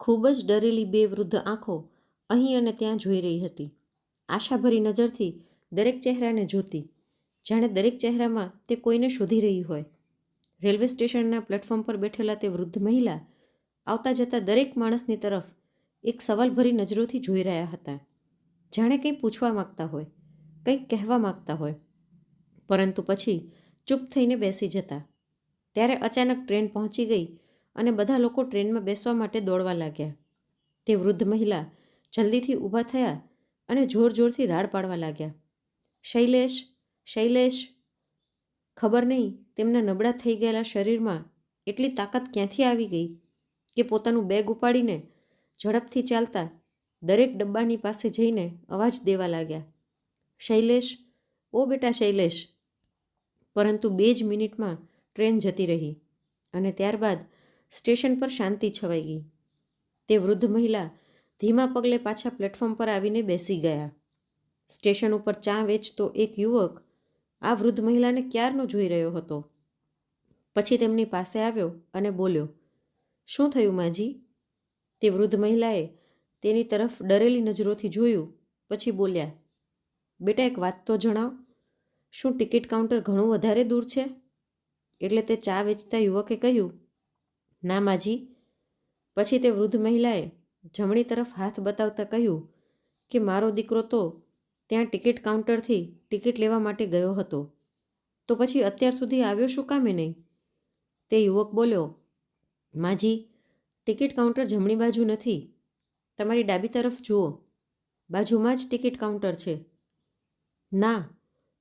ખૂબ જ ડરેલી બે વૃદ્ધ આંખો અહીં અને ત્યાં જોઈ રહી હતી. આશાભરી નજરથી દરેક ચહેરાને જોતી. જાણે દરેક ચહેરામાં તે કોઈને શોધી રહી હોય. રેલવે સ્ટેશનના પ્લેટફોર્મ પર બેઠેલા તે વૃદ્ધ મહિલા આવતા જતા દરેક માણસની તરફ એક સવાલભરી નજરોથી જોઈ રહ્યા હતા. જાણે કંઈ પૂછવા માગતા હોય, કંઈક કહેવા માગતા હોય. પરંતુ પછી ચૂપ થઈને બેસી જતા. ત્યારે અચાનક ટ્રેન પહોંચી ગઈ અને બધા લોકો ટ્રેનમાં બેસવા માટે દોડવા લાગ્યા. તે વૃદ્ધ મહિલા જલ્દીથી ઊભા થયા અને જોર જોરથી રાડ પાડવા લાગ્યા. શૈલેષ શૈલેષ. ખબર નહીં, તેમના નબળા થઈ ગયેલા શરીરમાં એટલી તાકાત ક્યાંથી આવી ગઈ કે પોતાનું બેગ ઉપાડીને ઝડપથી ચાલતા દરેક ડબ્બાની પાસે જઈને અવાજ દેવા લાગ્યા. શૈલેષ, ઓ બેટા શૈલેષ. પરંતુ બે જ મિનિટમાં ટ્રેન જતી રહી અને ત્યારબાદ સ્ટેશન પર શાંતિ છવાઈ ગઈ. તે વૃદ્ધ મહિલા ધીમા પગલે પાછા પ્લેટફોર્મ પર આવીને બેસી ગયા. સ્ટેશન ઉપર ચા વેચતો એક યુવક આ વૃદ્ધ મહિલાને ક્યારનો જોઈ રહ્યો હતો? પછી તેમની પાસે આવ્યો અને બોલ્યો, શું થયું માજી? તે વૃદ્ધ મહિલાએ તેની તરફ ડરેલી નજરોથી જોયું, પછી બોલ્યા, બેટા એક વાત તો જણાવ, શું ટિકિટ કાઉન્ટર ઘણું વધારે દૂર છે? એટલે તે ચા વેચતા યુવકે કહ્યું ના માજી. પછી તે વૃદ્ધ મહિલાએ જમણી તરફ હાથ બતાવતા કહ્યું કે મારો દીકરો તો ત્યાં ટિકિટ કાઉન્ટરથી ટિકિટ લેવા માટે ગયો હતો. તો પછી અત્યાર સુધી આવ્યો શું કામે નહીં? તે યુવક બોલ્યો, માજી, ટિકિટ કાઉન્ટર જમણી બાજુ નથી. તમારી ડાબી તરફ જુઓ. બાજુમાં જ ટિકિટ કાઉન્ટર છે. ના,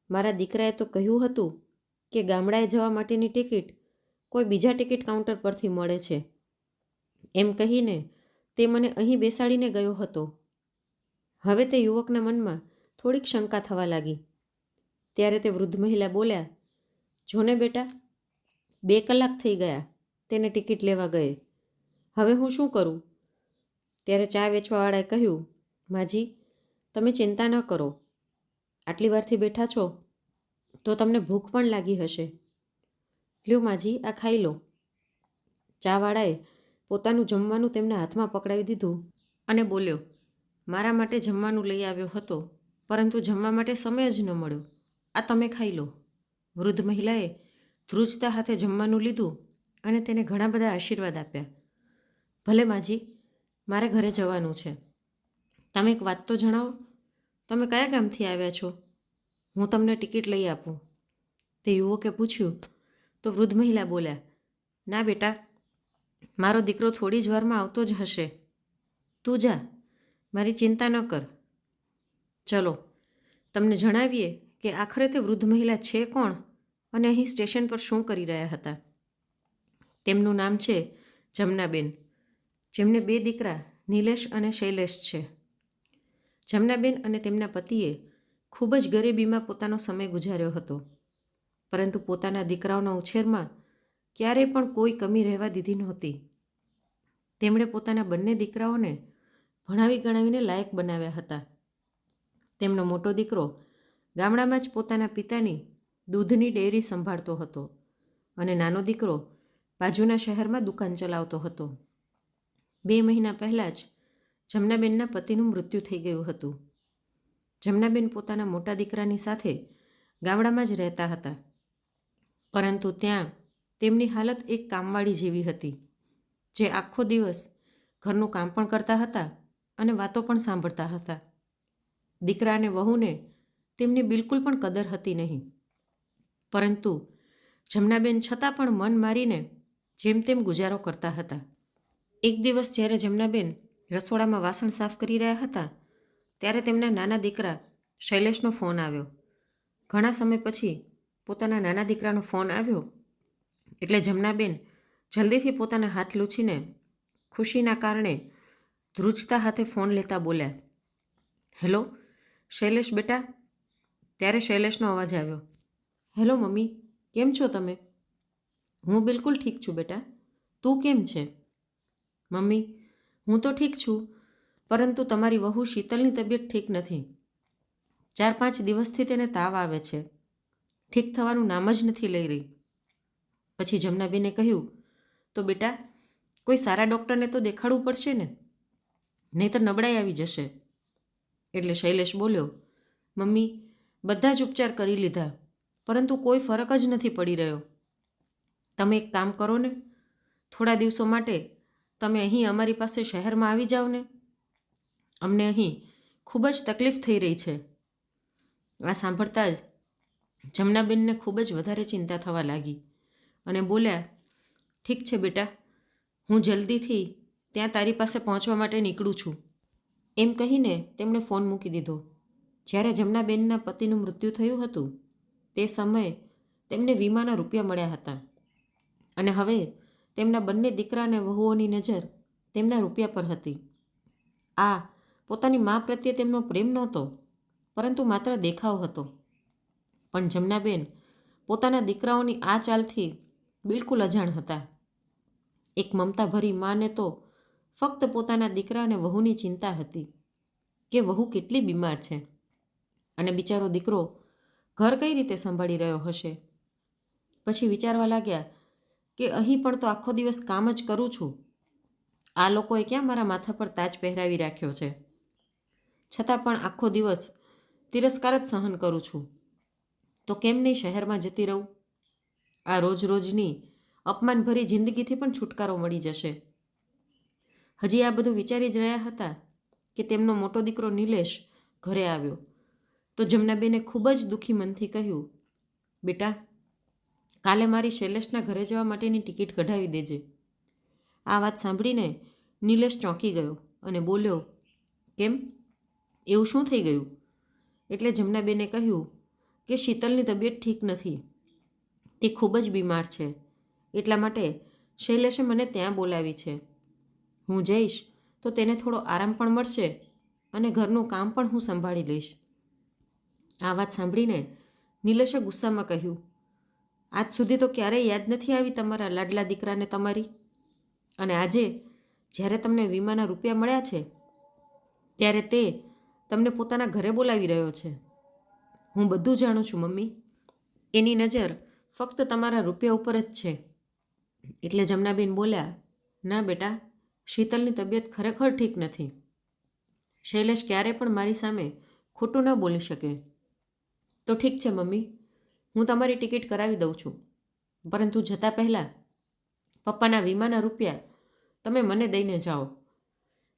મારા દીકરાએ તો કહ્યું હતું કે ગામડાએ જવા માટેની ટિકિટ કોઈ બીજા ટિકિટ કાઉન્ટર પરથી મળે છે. એમ કહીને તે મને અહીં બેસાડીને ગયો હતો. હવે તે યુવકના મનમાં થોડીક શંકા થવા લાગી. ત્યારે તે વૃદ્ધ મહિલા બોલ્યા, જોને બેટા, બે કલાક થઈ ગયા, તેને ટિકિટ લેવા ગયે. હવે હું શું કરું? ત્યારે ચા વેચવાવાળાએ કહ્યું, માજી, તમે ચિંતા ન કરો. આટલી વારથી બેઠા છો, તો તમને ભૂખ પણ લાગી હશે. લ્યો માજી, આ ખાઈ લો. ચાવાળાએ પોતાનું જમવાનું તેમના હાથમાં પકડાવી દીધું અને બોલ્યો, મારા માટે જમવાનું લઈ આવ્યો હતો, પરંતુ જમવા માટે સમય જ ન મળ્યો. આ તમે ખાઈ લો. વૃદ્ધ મહિલાએ ધ્રુજતા હાથે જમવાનું લીધું અને તેને ઘણા બધા આશીર્વાદ આપ્યા. ભલે માજી, મારે ઘરે જવાનું છે. તમે એક વાત તો જણાવો. તમે કયા ગામથી આવ્યા છો? હું તમને ટિકિટ લઈ આપું. તે યુવકે પૂછ્યું તો વૃદ્ધ મહિલા બોલ્યા, ના બેટા, મારો દીકરો થોડી જ વારમાં આવતો જ હશે. તું જા, મારી ચિંતા ન કર. ચલો, તમને જણાવીએ કે આખરે તે વૃદ્ધ મહિલા છે કોણ અને અહીં સ્ટેશન પર શું કરી રહ્યા હતા. તેમનું નામ છે જમનાબેન. જેમને બે દીકરા, નિલેશ અને શૈલેષ છે. જમનાબેન અને તેમના પતિએ ખૂબ જ ગરીબીમાં પોતાનો સમય ગુજાર્યો હતો. પરંતુ પોતાના દીકરાઓના ઉછેરમાં ક્યારેય પણ કોઈ કમી રહેવા દીધી નહોતી. તેમણે પોતાના બંને દીકરાઓને ભણાવી ગણાવીને લાયક બનાવ્યા હતા. તેમનો મોટો દીકરો ગામડામાં જ પોતાના પિતાની દૂધની ડેરી સંભાળતો હતો અને નાનો દીકરો બાજુના શહેરમાં દુકાન ચલાવતો હતો. બે મહિના પહેલાં જ જમનાબેનના પતિનું મૃત્યુ થઈ ગયું હતું. જમનાબેન પોતાના મોટા દીકરાની સાથે ગામડામાં જ રહેતા હતા. પરંતુ ત્યાં તેમની હાલત એક કામવાળી જેવી હતી, જે આખો દિવસ ઘરનું કામ પણ કરતા હતા અને વાતો પણ સાંભળતા હતા. દીકરા અને વહુને તેમની બિલકુલ પણ કદર હતી નહીં. પરંતુ જમનાબેન છતાં પણ મન મારીને જેમ તેમ ગુજારો કરતા હતા. એક દિવસ જ્યારે જમનાબેન રસોડામાં વાસણ સાફ કરી રહ્યા હતા, ત્યારે તેમના નાના દીકરા શૈલેષનો ફોન આવ્યો. ઘણા સમય પછી પોતાના નાના દીકરાનો ફોન આવ્યો. એટલે જમનાબેન જલ્દીથી પોતાના હાથ લૂછીને ખુશીના કારણે ધ્રુજતા હાથે ફોન લેતા બોલ્યા, હેલો, શૈલેષ બેટા? ત્યારે શૈલેષનો અવાજ આવ્યો, હેલો મમ્મી, કેમ છો તમે? હું બિલકુલ ઠીક છું બેટા. તું કેમ છે? મમ્મી, હું તો ઠીક છું, પરંતુ તમારી વહુ શીતલની તબિયત ઠીક નથી. ચાર પાંચ દિવસથી તેને તાવ આવે છે. ઠીક થવાનું નામ જ નથી લઈ રહી. પછી જમનાબેને કહ્યું, તો બેટા, કોઈ સારા ડૉક્ટરને તો દેખાડવું પડશે ને? નહીં તો નબળાઈ આવી જશે. એટલે શૈલેષ બોલ્યો, મમ્મી, બધા જ ઉપચાર કરી લીધા, પરંતુ કોઈ ફરક જ નથી પડી રહ્યો. તમે એક કામ કરો ને, થોડા દિવસો માટે તમે અહીં અમારી પાસે શહેરમાં આવી જાઓ ને. અમને અહીં ખૂબ જ તકલીફ થઈ રહી છે. આ સાંભળતા જ જમનાબેનને ખૂબ જ વધારે ચિંતા થવા લાગી અને બોલ્યા, ઠીક છે બેટા, હું જલ્દીથી ત્યાં તારી પાસે પહોંચવા માટે નીકળું છું. એમ કહીને તેમણે ફોન મૂકી દીધો. જ્યારે જમનાબેનના પતિનું મૃત્યુ થયું હતું, તે સમયે તેમને વીમાના રૂપિયા મળ્યા હતા. અને હવે તેમના બંને દીકરા અને વહુઓની નજર તેમના રૂપિયા પર હતી. આ પોતાની મા પ્રત્યે તેમનો પ્રેમ નહોતો, પરંતુ માત્ર દેખાવ હતો. પણ જમનાબેન પોતાના દીકરાઓની આ ચાલથી બિલકુલ અજાણ હતા. એક મમતાભરી માને તો ફક્ત પોતાના દીકરા અને વહુની ચિંતા હતી કે વહુ કેટલી બીમાર છે અને બિચારો દીકરો ઘર કઈ રીતે સંભાળી રહ્યો હશે? પછી વિચારવા લાગ્યા કે અહીં પણ તો આખો દિવસ કામ જ કરું છું. આ લોકોએ ક્યાં મારા માથા પર તાજ પહેરાવી રાખ્યો છે? છતાં પણ આખો દિવસ તિરસ્કાર જ સહન કરું છું. તો કેમ નહીં શહેરમાં જતી રહું? આ રોજ રોજની અપમાનભરી જિંદગીથી પણ છુટકારો મળી જશે. હજી આ બધું વિચારી જ રહ્યા હતા કે તેમનો મોટો દીકરો નિલેશ ઘરે આવ્યો. તો જમનાબેને ખૂબ જ દુઃખી મનથી કહ્યું, બેટા, કાલે મારી શૈલેષના ઘરે જવા માટેની ટિકિટ કઢાવી દેજે. આ વાત સાંભળીને નિલેશ ચોંકી ગયો અને બોલ્યો, કેમ? એવું શું થઈ ગયું? એટલે જમનાબેને કહ્યું કે શીતલની તબિયત ઠીક નથી. તે ખૂબ જ બીમાર છે. એટલા માટે શૈલેષે મને ત્યાં બોલાવી છે. હું જઈશ તો તેને થોડો આરામ પણ મળશે અને ઘરનું કામ પણ હું સંભાળી લઈશ. આ વાત સાંભળીને નિલેશે ગુસ્સામાં કહ્યું, આજ સુધી તો ક્યારેય યાદ નથી આવી તમારા લાડલા દીકરાને તમારી? અને આજે જ્યારે તમને વીમાના રૂપિયા મળ્યા છે, ત્યારે તે તમને પોતાના ઘરે બોલાવી રહ્યો છે. હું બધું જાણું છું, મમ્મી. એની નજર ફક્ત તમારા રૂપિયા ઉપર જ છે. એટલે જમનાબેન બોલ્યા, ના બેટા, શીતલની તબિયત ખરેખર ઠીક નથી. શૈલેષ ક્યારે પણ મારી સામે ખોટું ન બોલી શકે. તો ઠીક છે, મમ્મી. હું તમારી ટિકિટ કરાવી દઉં છું. પરંતુ જતાં પહેલાં પપ્પાના વીમાના રૂપિયા તમે મને દઈને જાઓ.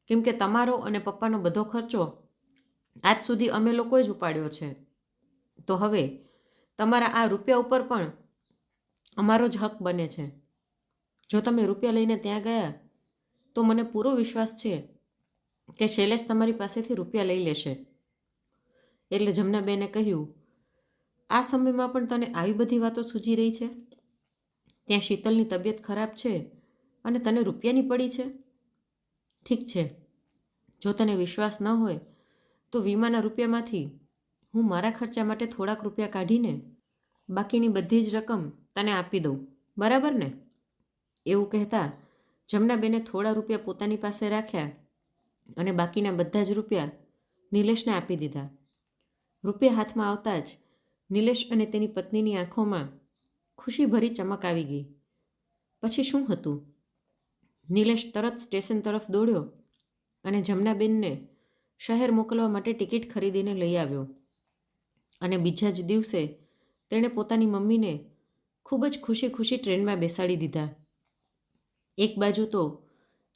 કેમ કે તમારો અને પપ્પાનો બધો ખર્ચો આજ સુધી અમે લોકોએ જ ઉપાડ્યો છે. તો હવે તમારા આ રૂપિયા ઉપર પણ અમારો જ હક બને છે. જો તમે રૂપિયા લઈને ત્યાં ગયા, તો મને પૂરો વિશ્વાસ છે કે શૈલેષ તમારી પાસેથી રૂપિયા લઈ લેશે. એટલે જમનાબેને કહ્યું, આ સમયમાં પણ તને આવી બધી વાતો સૂજી રહી છે? ત્યાં શીતલની તબિયત ખરાબ છે અને તને રૂપિયાની પડી છે? ઠીક છે. જો તને વિશ્વાસ ન હોય, તો વીમાના રૂપિયામાંથી હું મારા ખર્ચા માટે થોડાક રૂપિયા કાઢીને બાકીની બધી જ રકમ તને આપી દઉં. બરાબર ને? એવું કહેતા જમનાબેને થોડા રૂપિયા પોતાની પાસે રાખ્યા અને બાકીના બધા જ રૂપિયા નિલેશને આપી દીધા. રૂપિયા હાથમાં આવતા જ નિલેશ અને તેની પત્નીની આંખોમાં ખુશીભરી ચમક આવી ગઈ. પછી શું હતું? નિલેશ તરત સ્ટેશન તરફ દોડ્યો અને જમનાબેનને શહેર મોકલવા માટે ટિકિટ ખરીદીને લઈ આવ્યો. અને બીજા જ દિવસે તેણે પોતાની મમ્મીને ખૂબ જ ખુશી ખુશી ટ્રેનમાં બેસાડી દીધા. એક બાજુ તો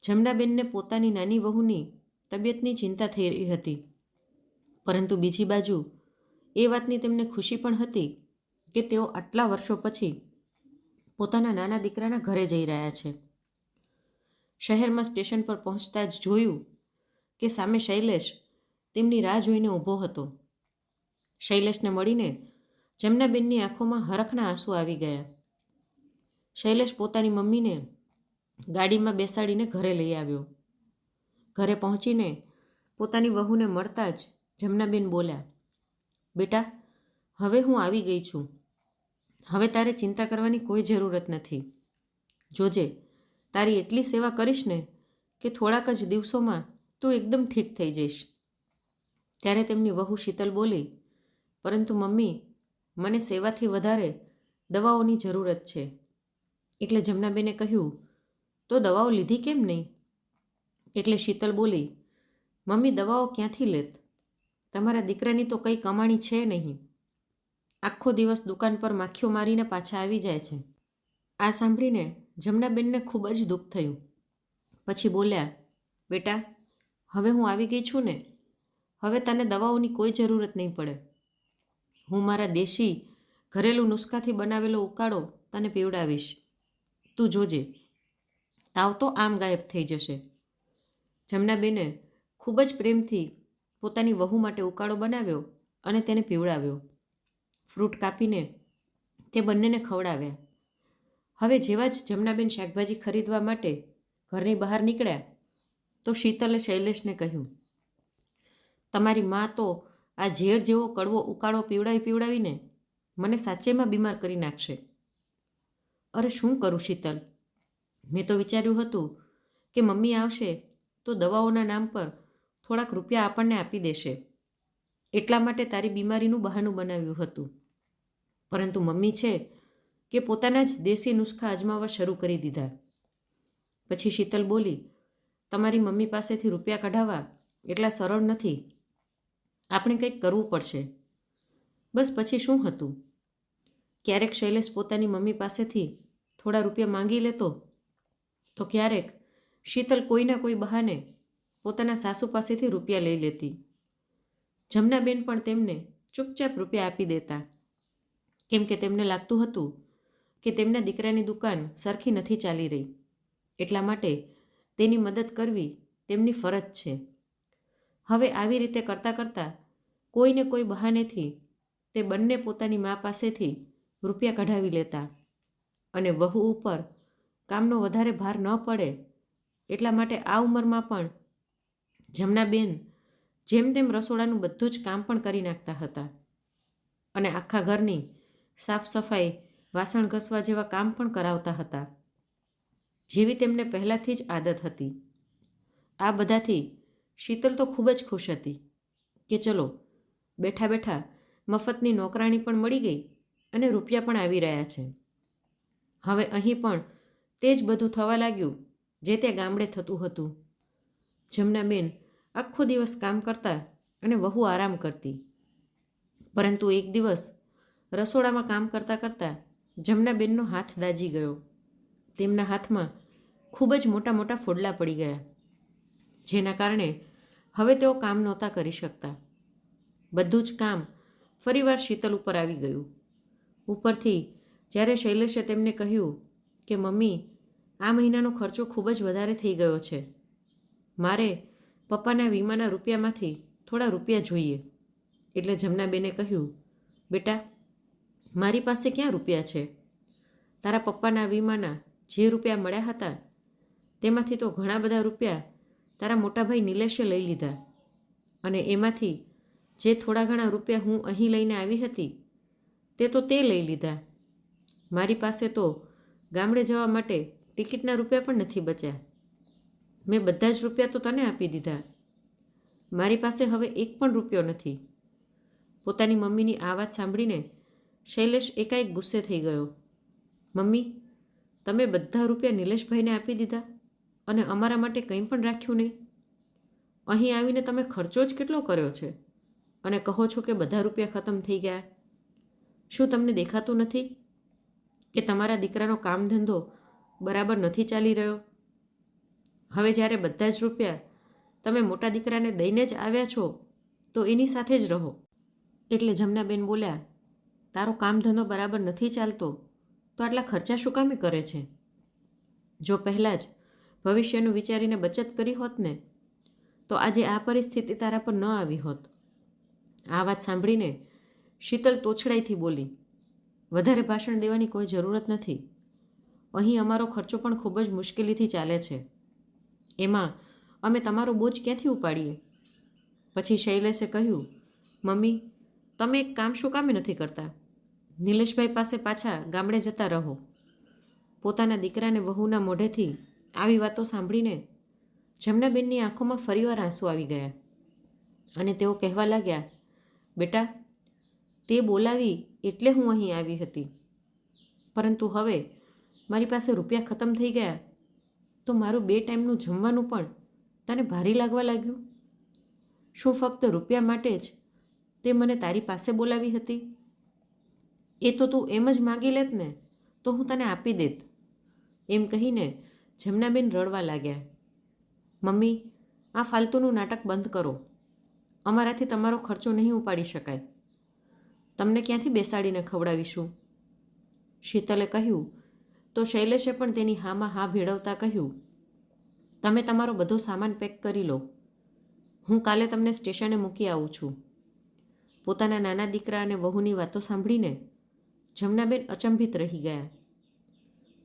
જમનાબેનને પોતાની નાની વહુની તબિયતની ચિંતા થઈ રહી હતી, પરંતુ બીજી બાજુ એ વાતની તેમને ખુશી પણ હતી કે તેઓ આટલા વર્ષો પછી પોતાના નાના દીકરાના ઘરે જઈ રહ્યા છે. શહેરમાં સ્ટેશન પર પહોંચતા જ જોયું કે સામે શૈલેષ તેમની રાહ જોઈને ઊભો હતો. શૈલેષને મળીને જમનાબેનની આંખોમાં હરખના આંસુ આવી ગયા. શૈલેષ પોતાની મમ્મીને ગાડીમાં બેસાડીને ઘરે લઈ આવ્યો. ઘરે પહોંચીને પોતાની વહુને મળતા જ જમનાબેન બોલ્યા, બેટા, હવે હું આવી ગઈ છું. હવે તારે ચિંતા કરવાની કોઈ જરૂરત નથી. જોજે, તારી એટલી સેવા કરીશ ને કે થોડાક જ દિવસોમાં તું એકદમ ઠીક થઈ જઈશ. ત્યારે તેમની વહુ શીતલ બોલી પરંતુ મમ્મી, મને સેવાથી વધારે દવાઓની જરૂરત છે. એટલે જમનાબેને કહ્યું, તો દવાઓ લીધી કેમ નહીં? એટલે શીતલ બોલી, મમ્મી, દવાઓ ક્યાંથી લેત? તમારા દીકરાની તો કંઈ કમાણી છે નહીં. આખો દિવસ દુકાન પર માખીઓ મારીને પાછા આવી જાય છે. આ સાંભળીને જમનાબેનને ખૂબ જ દુઃખ થયું. પછી બોલ્યા, બેટા, હવે હું આવી ગઈ છું ને. હવે તને દવાઓની કોઈ જરૂરત નહીં પડે. હું મારા દેશી ઘરેલું નુસ્ખાથી બનાવેલો ઉકાળો તને પીવડાવીશ. તું જોજે, તાવ તો આમ ગાયબ થઈ જશે. જમનાબેને ખૂબ જ પ્રેમથી પોતાની વહુ માટે ઉકાળો બનાવ્યો અને તેને પીવડાવ્યો. ફ્રૂટ કાપીને તે બંનેને ખવડાવ્યા. હવે જેવા જ જમનાબેન શાકભાજી ખરીદવા માટે ઘરની બહાર નીકળ્યા, તો શીતલે શૈલેષને કહ્યું, તમારી મા તો આ ઝેર જેવો કડવો ઉકાળો પીવડાવી પીવડાવીને મને સાચેમાં બીમાર કરી નાખશે. અરે શું કરું શીતલ? મેં તો વિચાર્યું હતું કે મમ્મી આવશે તો દવાઓના નામ પર થોડાક રૂપિયા આપણને આપી દેશે. એટલા માટે તારી બીમારીનું બહાનું બનાવ્યું હતું. પરંતુ મમ્મી છે કે પોતાના જ દેશી નુસ્ખા અજમાવવા શરૂ કરી દીધા. પછી શીતલ બોલી, તમારી મમ્મી પાસેથી રૂપિયા કઢાવવા એટલા સરળ નથી. આપણે કંઈક કરવું પડશે. બસ પછી શું હતું? ક્યારેક શૈલેષ પોતાની મમ્મી પાસેથી થોડા રૂપિયા માંગી લેતો? તો ક્યારેક શીતલ કોઈના કોઈ બહાને પોતાના સાસુ પાસેથી રૂપિયા લઈ લેતી. જમનાબેન પણ તેમને ચૂપચાપ રૂપિયા આપી દેતા. કેમ કે તેમને લાગતું હતું કે તેમના દીકરાની દુકાન સરખી નથી ચાલી રહી. એટલા માટે તેની મદદ કરવી તેમની ફરજ છે. હવે આવી રીતે કરતાં કરતાં કોઈને કોઈ બહાનેથી તે બંને પોતાની મા પાસેથી રૂપિયા કઢાવી લેતા અને વહુ ઉપર કામનો વધારે ભાર ન પડે એટલા માટે આ ઉંમરમાં પણ જમનાબેન જેમ તેમ રસોડાનું બધું જ કામ પણ કરી નાખતા હતા અને આખા ઘરની સાફ સફાઈ, વાસણ ઘસવા જેવા કામ પણ કરાવતા હતા. જેવી તેમને પહેલાંથી જ આદત હતી. આ બધાથી શીતલ તો ખૂબ જ ખુશ હતી કે ચલો, બેઠા બેઠા મફતની નોકરાણી પણ મળી ગઈ અને રૂપિયા પણ આવી રહ્યા છે. હવે અહીં પણ તે જ બધું થવા લાગ્યું જે તે ગામડે થતું હતું. જમનાબેન આખો દિવસ કામ કરતા અને વહુ આરામ કરતી. પરંતુ એક દિવસ રસોડામાં કામ કરતાં કરતાં જમનાબેનનો હાથ દાજી ગયો. તેમના હાથમાં ખૂબ જ મોટા મોટા ફોડલા પડી ગયા. જેના કારણે હવે તેઓ કામ નહોતા કરી શકતા. બધું જ કામ ફરીવાર શીતલ ઉપર આવી ગયું. ઉપરથી જ્યારે શૈલેષે તેમને કહ્યું કે, મમ્મી, આ મહિનાનો ખર્ચો ખૂબ જ વધારે થઈ ગયો છે. મારે પપ્પાના વીમાના રૂપિયામાંથી થોડા રૂપિયા જોઈએ. એટલે જમનાબેને કહ્યું, બેટા, મારી પાસે ક્યાં રૂપિયા છે? તારા પપ્પાના વીમાના જે રૂપિયા મળ્યા હતા, તેમાંથી તો ઘણા બધા રૂપિયા તારા મોટાભાઈ નિલેશે લઈ લીધા. અને એમાંથી જે થોડા ઘણા રૂપિયા હું અહીં લઈને આવી હતી, તે તો તે લઈ લીધા. મારી પાસે તો ગામડે જવા માટે ટિકિટના રૂપિયા પણ નથી બચ્યા. મેં બધા જ રૂપિયા તો તને આપી દીધા. મારી પાસે હવે એક પણ રૂપિયો નથી. પોતાની મમ્મીની આ વાત સાંભળીને શૈલેષ એકાએક ગુસ્સે થઈ ગયો. મમ્મી, તમે બધા રૂપિયા નિલેશભાઈને આપી દીધા? અને અમારા માટે કંઈ પણ રાખ્યું નહીં. અહીં આવીને તમે ખર્ચો જ કેટલો કર્યો છે? અને કહો છો કે બધા રૂપિયા ખતમ થઈ ગયા. શું તમને દેખાતું નથી કે તમારા દીકરાનો કામ ધંધો બરાબર નથી ચાલી રહ્યો? હવે જ્યારે બધા જ રૂપિયા તમે મોટા દીકરાને દઈને જ આવ્યા છો, તો એની સાથે જ રહો. એટલે જમનાબેન બોલ્યા, તારો કામ ધંધો બરાબર નથી ચાલતો, તો આટલા ખર્ચા શું કામે કરે છે? જો પહેલાં જ ભવિષ્યનું વિચારીને બચત કરી હોત ને, તો આજે આ પરિસ્થિતિ તારા પર ન આવી હોત. આ વાત સાંભળીને શીતલ તોછડાઈથી બોલી, વધારે ભાષણ દેવાની કોઈ જરૂરત નથી. અહીં અમારો ખર્ચો પણ ખૂબ જ મુશ્કેલીથી ચાલે છે. એમાં અમે તમારો બોજ ક્યાંથી ઉપાડીએ? પછી શૈલેષે કહ્યું, મમ્મી, તમે એક કામ શું કામે નથી કરતા? નિલેશભાઈ પાસે પાછા ગામડે જતા રહો. પોતાના દીકરાને વહુના મોઢેથી આવી વાતો સાંભળીને જમનાબેનની આંખોમાં ફરીવાર આંસુ આવી ગયા અને તેઓ કહેવા લાગ્યા, બેટા, તે બોલાવી એટલે હું અહીં આવી હતી. પરંતુ હવે મારી પાસે રૂપિયા ખતમ થઈ ગયા. તો મારું બે ટાઈમનું જમવાનું પણ તને ભારી લાગવા લાગ્યું? શું ફક્ત રૂપિયા માટે જ તે મને તારી પાસે બોલાવી હતી? એ તો તું એમ જ માગી લેત ને, તો હું તને આપી દેત. એમ કહીને જમનાબેન રડવા લાગ્યા. મમ્મી, આ ફાલતુનું નાટક બંધ કરો. અમારાથી તમારો ખર્ચો નહીં ઉપાડી શકાય. તમને ક્યાંથી બેસાડીને ખવડાવીશું? શીતલે કહ્યું. તો શૈલેષે પણ તેની હામાં હા ભેળવતા કહ્યું. તમે તમારો બધો સામાન પેક કરી લો. હું કાલે તમને સ્ટેશને મૂકી આવું છું. પોતાના નાના દીકરા અને વહુની વાતો સાંભળીને જમનાબેન અચંભિત રહી ગયા.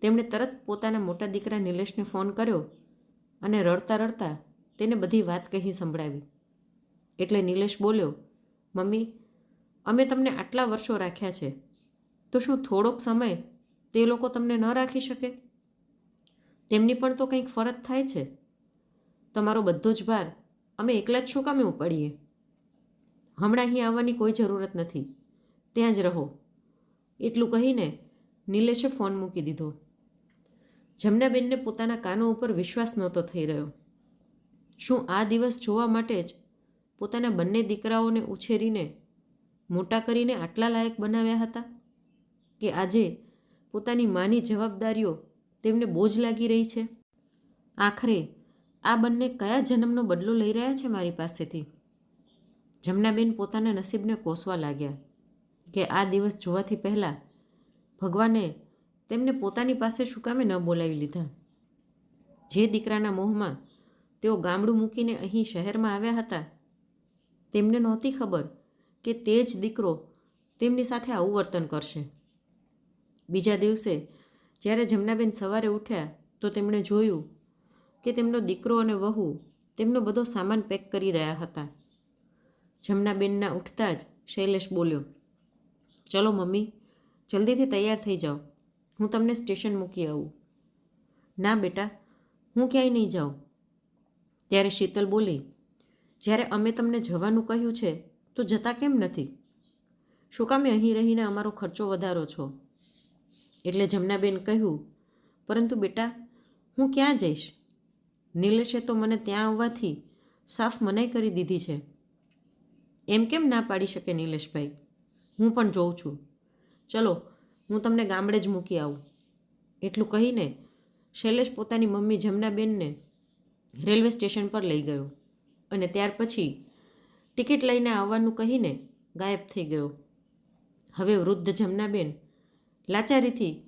તેમણે તરત પોતાના મોટા દીકરા નિલેશને ફોન કર્યો અને રડતા રડતા તેને બધી વાત કહી સંભળાવી. એટલે નિલેશ બોલ્યો, મમ્મી, અમે તમને આટલા વર્ષો રાખ્યા છે. તો શું થોડોક સમય તે લોકો તમને ન રાખી શકે? તેમની પણ તો કંઈક ફરજ થાય છે. તમારો બધો જ ભાર. અમે એકલા જ શું કામે ઉપાડીએ? હમણાં અહીં આવવાની કોઈ જરૂરત નથી. ત્યાં જ રહો. એટલું કહીને નિલેશે ફોન મૂકી દીધો. જમનાબેનને પોતાના કાનો ઉપર વિશ્વાસ નહોતો થઈ રહ્યો. શું આ દિવસ જોવા માટે જ પોતાના બંને દીકરાઓને ઉછેરીને મોટા કરીને આટલા લાયક બનાવ્યા હતા? કે આજે પોતાની માની જવાબદારીઓ તેમને બોજ લાગી રહી છે? આખરે આ બંને કયા જન્મનો બદલો લઈ રહ્યા છે મારી પાસેથી? જમનાબેન પોતાના નસીબને કોસવા લાગ્યા કે આ દિવસ જોવાથી પહેલાં ભગવાને તેમને પોતાની પાસે શું કામે ન બોલાવી લીધા? જે દીકરાના મોહમાં તેઓ ગામડું મૂકીને અહીં શહેરમાં આવ્યા હતા, તેમને નહોતી ખબર કે તે જ દીકરો તેમની સાથે આવું વર્તન કરશે. બીજા દિવસે જ્યારે જમનાબેન સવારે ઉઠ્યા તો તેમણે જોયું કે તેમનો દીકરો અને વહુ તેમનો બધો સામાન પેક કરી રહ્યા હતા. જમનાબેનના ઉઠતા જ શૈલેષ બોલ્યો, ચલો મમ્મી, જલ્દીથી તૈયાર થઈ જાઓ. હું તમને સ્ટેશન મૂકી આવું. ના બેટા, હું ક્યાંય નહીં જાઉં. ત્યારે શીતલ બોલી, જ્યારે અમે તમને જવાનું કહ્યું છે, તો જતા કેમ નથી? શું કામે અહીં રહીને અમારો ખર્ચો વધારો છો? એટલે જમનાબેન કહ્યું, પરંતુ બેટા, હું ક્યાં જઈશ? નિલેશે તો મને ત્યાં આવવાથી સાફ મનાઈ કરી દીધી છે. એમ કેમ ના પાડી શકે નિલેશભાઈ? હું પણ જોઉં છું. ચલો હું તમને ગામડે જ મૂકી આવું. એટલું કહીને શૈલેષ પોતાની મમ્મી જમનાબેનને રેલવે સ્ટેશન પર લઈ ગયો અને ત્યાર પછી ટિકિટ લઈને આવવાનું કહીને ગાયબ થઈ ગયો. હવે વૃદ્ધ જમનાબેન લાચારીથી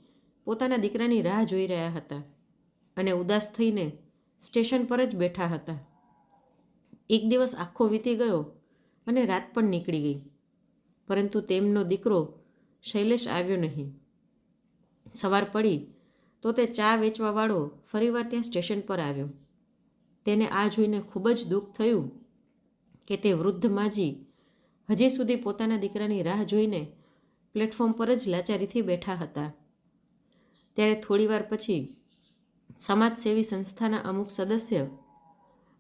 પોતાના દીકરાની રાહ જોઈ રહ્યા હતા અને ઉદાસ થઈને સ્ટેશન પર જ બેઠા હતા. એક દિવસ આખો વીતી ગયો અને રાત પણ નીકળી ગઈ. પરંતુ તેમનો દીકરો શૈલેષ આવ્યો નહીં. સવાર પડી તો તે ચા વેચવાવાળો ફરીવાર ત્યાં સ્ટેશન પર આવ્યો. તેને આ જોઈને ખૂબ જ દુઃખ થયું કે તે વૃદ્ધ માજી હજી સુધી પોતાના દીકરાની રાહ જોઈને પ્લેટફોર્મ પર જ લાચારીથી બેઠા હતા. ત્યારે થોડીવાર પછી સમાજસેવી સંસ્થાના અમુક સદસ્ય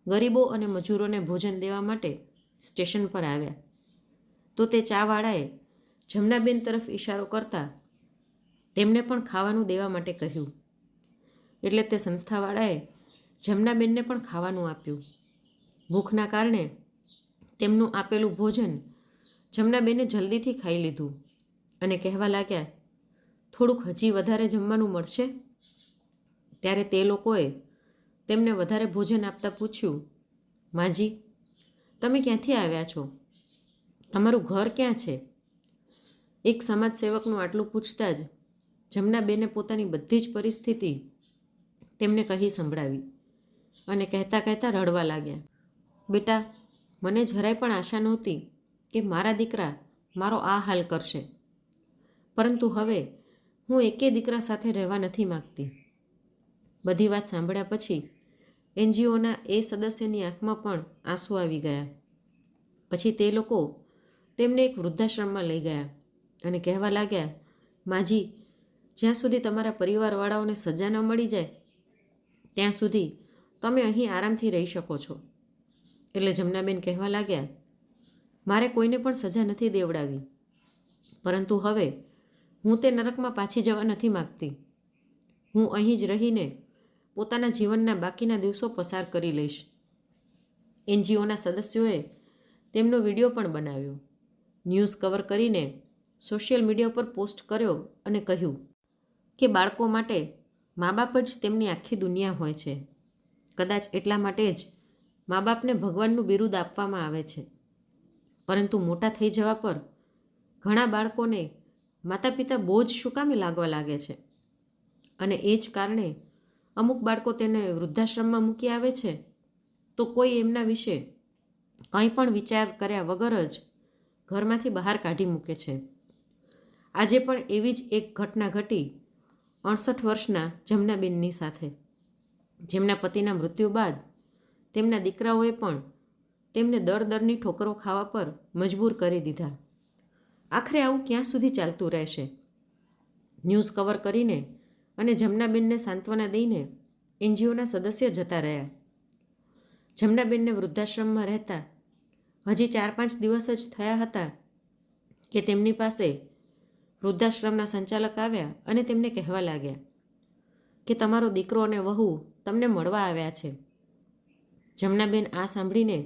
ગરીબો અને મજૂરોને ભોજન દેવા માટે સ્ટેશન પર આવ્યા. તો તે ચાવાળાએ જમનાબેન તરફ ઇશારો કરતા તેમને પણ ખાવાનું દેવા માટે કહ્યું. એટલે તે સંસ્થાવાળાએ જમનાબેનને પણ ખાવાનું આપ્યું. ભૂખના કારણે તેમનું આપેલું ભોજન જમનાબેને જલ્દીથી ખાઈ લીધું અને કહેવા લાગ્યા, થોડુંક હજી વધારે જમવાનું મળશે? ત્યારે તે લોકોએ તેમને વધારે ભોજન આપતા પૂછ્યું, માજી, તમે ક્યાંથી આવ્યા છો? તમારું ઘર ક્યાં છે? એક સમાજ સેવકનું આટલું પૂછતા જ જમનાબેને પોતાની બધી જ પરિસ્થિતિ તેમને કહી સંભળાવી અને કહેતા કહેતા રડવા લાગ્યા. બેટા, મને જરાય પણ આશા નહોતી કે મારા દીકરા મારો આ હાલ કરશે. પરંતુ હવે હું એકે દીકરા સાથે રહેવા નથી માગતી. બધી વાત સાંભળ્યા પછી એનજીઓના એ સદસ્યની આંખમાં પણ આંસુ આવી ગયા. પછી તે લોકો તેમને એક વૃદ્ધાશ્રમમાં લઈ ગયા. અને કહેવા લાગ્યા, માજી, જ્યાં સુધી તમારા પરિવારવાળાઓને સજા ન મળી જાય, ત્યાં સુધી તમે અહીં આરામથી રહી શકો છો. એટલે જમનાબેન કહેવા લાગ્યા, મારે કોઈને પણ સજા નથી દેવડાવી. પરંતુ હવે હું તે નરકમાં પાછી જવા નથી માગતી. હું અહીં જ રહીને પોતાના જીવનના બાકીના દિવસો પસાર કરી લઈશ. એનજીઓના સદસ્યોએ તેમનો વીડિયો પણ બનાવ્યો. ન્યૂઝ કવર કરીને સોશિયલ મીડિયા પર પોસ્ટ કર્યો અને કહ્યું કે બાળકો માટે મા બાપ જ તેમની આખી દુનિયા હોય છે. કદાચ એટલા માટે જ મા બાપને ભગવાનનું બિરુદ આપવામાં આવે છે. પરંતુ મોટા થઈ જવા પર ઘણા બાળકોને માતા પિતા બોજ શું કામે લાગવા લાગે છે? અને એ જ કારણે અમુક બાળકો તેને વૃદ્ધાશ્રમમાં મૂકી આવે છે? તો કોઈ એમના વિશે કંઈ પણ વિચાર કર્યા વગર જ ઘરમાંથી બહાર કાઢી મૂકે છે. આજે પણ એવી જ એક ઘટના ઘટી અડસઠ વર્ષના જમનાબેનની સાથે. જેમના પતિના મૃત્યુ બાદ તેમના દીકરાઓએ પણ તેમને દર દરની ઠોકરો ખાવા પર મજબૂર કરી દીધા. આખરે આવું ક્યાં સુધી ચાલતું રહેશે? ન્યૂઝ કવર કરીને અને જમનાબેનને સાંત્વના દઈને એનજીઓના સદસ્ય જતા રહ્યા. જમનાબેનને વૃદ્ધાશ્રમમાં રહેતા હજી ચાર પાંચ દિવસ જ થયા હતા કે તેમની પાસે વૃદ્ધાશ્રમના સંચાલક આવ્યા અને તેમને કહેવા લાગ્યા કે તમારો દીકરો અને વહુ તમને મળવા આવ્યા છે. જમનાબેન આ સાંભળીને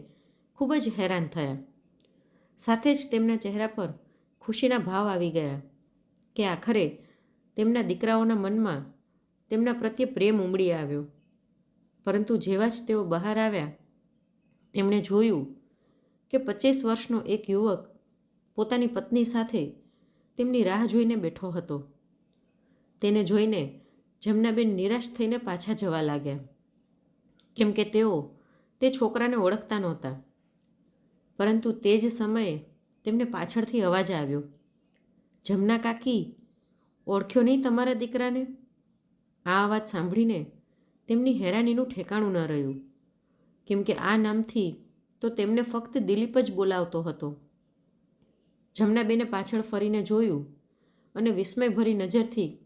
ખૂબ જ હેરાન થયા. સાથે જ તેમના ચહેરા પર ખુશીના ભાવ આવી ગયા કે આખરે તેમના દીકરાઓના મનમાં તેમના પ્રત્યે પ્રેમ ઉમડી આવ્યો. પરંતુ જેવા જ તેઓ બહાર આવ્યા, તેમણે જોયું કે પચીસ વર્ષનો એક યુવક પોતાની પત્ની સાથે તેમની રાહ જોઈને બેઠો હતો. તેને જોઈને જમનાબેન નિરાશ થઈને પાછા જવા લાગ્યા. કેમ કે તેઓ તે છોકરાને ઓળખતા નહોતા. પરંતુ તે જ સમયે તેમને પાછળથી અવાજ આવ્યો. જમના કાકી, ઓળખ્યો નહીં તમારા દીકરાને? આ અવાજ સાંભળીને તેમની હેરાનીનું ઠેકાણું ન રહ્યું. કેમ કે આ નામથી તો તેમને ફક્ત દિલીપ જ બોલાવતો હતો. જમનાબેને પાછળ ફરીને જોયું અને વિસ્મયભરી નજરથી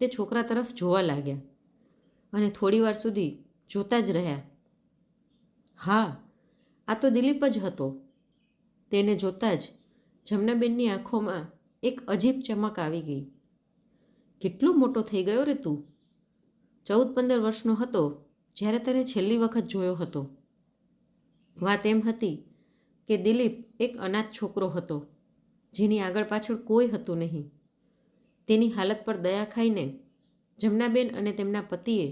તે છોકરા તરફ જોવા લાગ્યા અને થોડીવાર સુધી જોતા જ રહ્યા. હા, આ તો દિલીપ જ હતો. તેને જોતાં જ જમનાબેનની આંખોમાં એક અજીબ ચમક આવી ગઈ. કેટલો મોટો થઈ ગયો રે તું. ચૌદ પંદર વર્ષનો હતો જ્યારે તને છેલ્લી વખત જોયો હતો. વાત એમ હતી કે દિલીપ એક અનાથ છોકરો હતો. જેની આગળ પાછળ કોઈ હતું નહીં. તેની હાલત પર દયા ખાઈને જમનાબેન અને તેમના પતિએ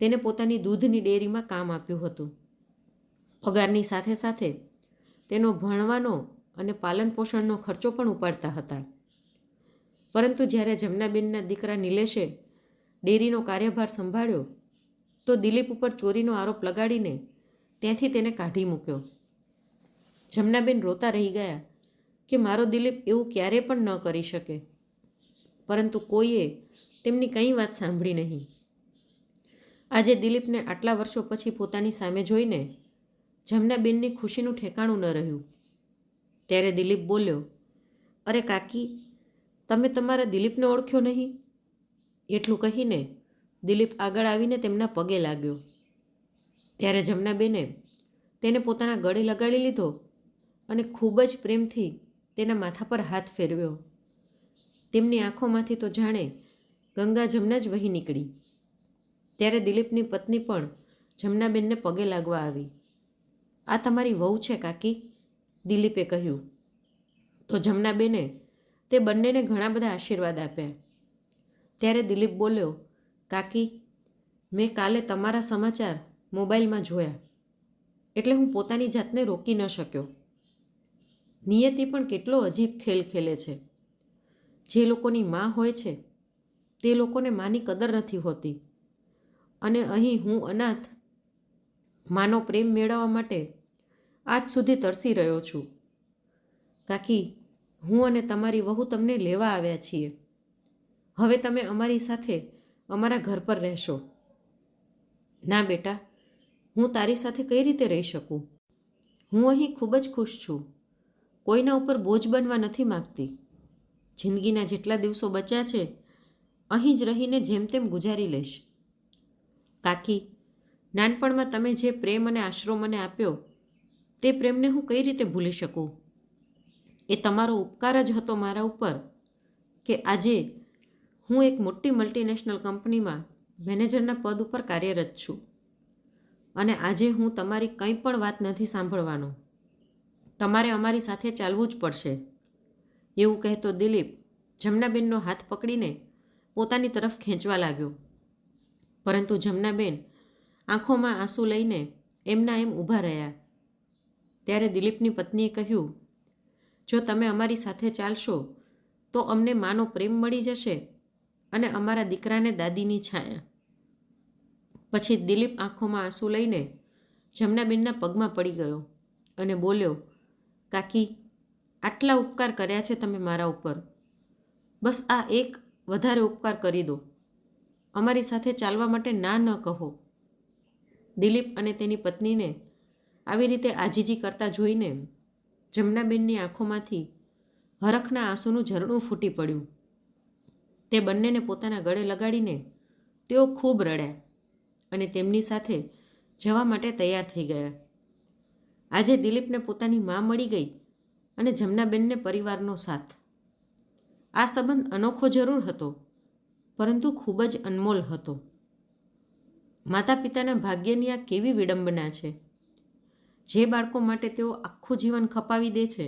તેને પોતાની દૂધની ડેરીમાં કામ આપ્યું હતું. પગારની સાથે સાથે તેનો ભણવાનો અને પાલન પોષણનો ખર્ચો પણ ઉપાડતા હતા. પરંતુ જ્યારે જમનાબેનના દીકરા નિલેશે ડેરીનો કાર્યભાર સંભાળ્યો, તો દિલીપ ઉપર ચોરીનો આરોપ લગાડીને ત્યાંથી તેને કાઢી મૂક્યો. જમનાબેન રોતા રહી ગયા કે મારો દિલીપ એવું ક્યારે પણ ન કરી શકે. પરંતુ કોઈએ તેમની કંઈ વાત સાંભળી નહીં. આજે દિલીપને આટલા વર્ષો પછી પોતાની સામે જોઈને જમનાબેનની ખુશીનું ઠેકાણું ન રહ્યું. ત્યારે દિલીપ બોલ્યો, અરે કાકી, તમે તમારા દિલીપને ઓળખ્યો નહીં? એટલું કહીને દિલીપ આગળ આવીને તેમના પગે લાગ્યો. ત્યારે જમનાબેને તેને પોતાના ગળે લગાડી લીધો અને ખૂબ જ પ્રેમથી તેના માથા પર હાથ ફેરવ્યો. તેમની આંખોમાંથી તો જાણે ગંગા જમના જ વહી નીકળી. ત્યારે દિલીપની પત્ની પણ જમનાબેનને પગે લાગવા આવી. આ તમારી વહુ છે, કાકી, દિલીપે કહ્યું. તો જમનાબેને તે બંનેને ઘણા બધા આશીર્વાદ આપ્યા. ત્યારે દિલીપ બોલ્યો, કાકી, મેં કાલે તમારા સમાચાર મોબાઈલમાં જોયા. એટલે હું પોતાની જાતને રોકી ન શક્યો. નિયતિ પણ કેટલો અજીબ ખેલ ખેલે છે. જે લોકોની માં હોય છે, તે લોકોને માની કદર નથી હોતી. અને અહીં હું અનાથ માનો પ્રેમ મેળવવા માટે આજ સુધી તરસી રહ્યો છું. કાકી, હું અને તમારી વહુ તમને લેવા આવ્યા છીએ. હવે તમે અમારી સાથે અમારા ઘર પર રહેશો. ના બેટા, હું તારી સાથે કઈ રીતે રહી શકું? હું અહીં ખૂબ જ ખુશ છું. કોઈના ઉપર બોજ બનવા નથી માગતી. જિંદગીના જેટલા દિવસો બચ્યા છે, અહીં જ રહીને જેમ તેમ ગુજારી લઈશ. કાકી, નાનપણમાં તમે જે પ્રેમ અને આશરો મને આપ્યો, તે પ્રેમને હું કઈ રીતે ભૂલી શકું? એ તમારો ઉપકાર જ હતો મારા ઉપર કે આજે હું એક મોટી મલ્ટીનેશનલ કંપનીમાં મેનેજરના પદ ઉપર કાર્યરત છું. અને આજે હું તમારી કંઈ પણ વાત નથી સાંભળવાનો. તમારે અમારી સાથે ચાલવું જ પડશે. એવું કહેતો દિલીપ જમનાબેનનો હાથ પકડીને પોતાની તરફ ખેંચવા લાગ્યો. પરંતુ જમનાબેન આંખોમાં આંસુ લઈને એમના એમ ઊભા રહ્યા. ત્યારે દિલીપની પત્નીએ કહ્યું, જો તમે અમારી સાથે ચાલશો, તો અમને માનો પ્રેમ મળી જશે અને અમારા દીકરાને દાદીની છાયા. પછી દિલીપ આંખોમાં આંસુ લઈને જમનાબેનના પગમાં પડી ગયો અને બોલ્યો કાકી, આટલા ઉપકાર કર્યા છે તમે મારા ઉપર. બસ આ એક વધારે ઉપકાર કરી દો. અમારી સાથે ચાલવા માટે ના ન કહો. દિલીપ અને તેની પત્નીને આવી રીતે આજીજી કરતા જોઈને જમનાબેનની આંખોમાંથી હરખના આંસુનું ઝરણું ફૂટી પડ્યું. તે બંનેને પોતાના ગળે લગાડીને તેઓ ખૂબ રડ્યા અને તેમની સાથે જવા માટે તૈયાર થઈ ગયા. આજે દિલીપને પોતાની મા મળી ગઈ અને જમનાબેનને પરિવારનો સાથ. આ સંબંધ અનોખો જરૂર હતો, પરંતુ ખૂબ જ અનમોલ હતો. માતા પિતાના ભાગ્યની આ કેવી વિડંબના છે? જે બાળકો માટે તેઓ આખું જીવન ખપાવી દે છે?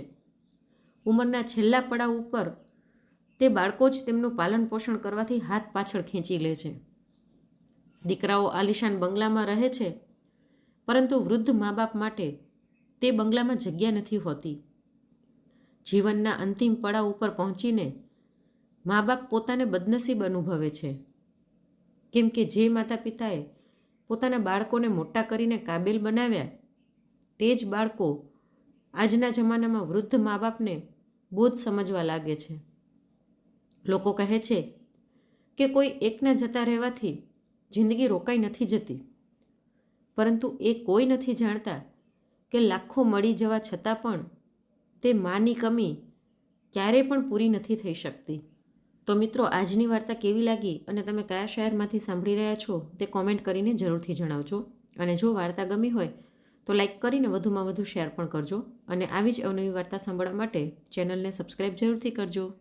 ઉંમરના છેલ્લા પડાવ ઉપર તે બાળકો જ તેમનું પાલન પોષણ કરવાથી હાથ પાછળ ખેંચી લે છે. દીકરાઓ આલિશાન બંગલામાં રહે છે, પરંતુ વૃદ્ધ મા બાપ માટે તે બંગલામાં જગ્યા નથી હોતી. જીવનના અંતિમ પડાવ ઉપર પહોંચીને મા બાપ પોતાને બદનસીબ અનુભવે છે. કેમ કે જે માતા પિતાએ પોતાના બાળકોને મોટા કરીને કાબેલ બનાવ્યા, તે જ બાળકો આજના જમાનામાં વૃદ્ધ મા બાપને બોધ સમજવા લાગે છે. લોકો કહે છે કે કોઈ એકના જતા રહેવાથી જિંદગી રોકાઈ નથી જતી. પરંતુ એ કોઈ નથી જાણતા કે લાખો મળી જવા છતાં પણ તે માની કમી ક્યારેય પણ પૂરી નથી થઈ શકતી. તો મિત્રો, આજની વાર્તા કેવી લાગી અને તમે કયા શહેરમાંથી સાંભળી રહ્યા છો તે કોમેન્ટ કરીને જરૂરથી જણાવજો. અને જો વાર્તા ગમી હોય તો લાઇક કરીને વધુમાં વધુ શેર પણ કરજો. અને આવી જ અવનવી વાર્તા સાંભળવા માટે ચેનલને સબસ્ક્રાઈબ જરૂરથી કરજો.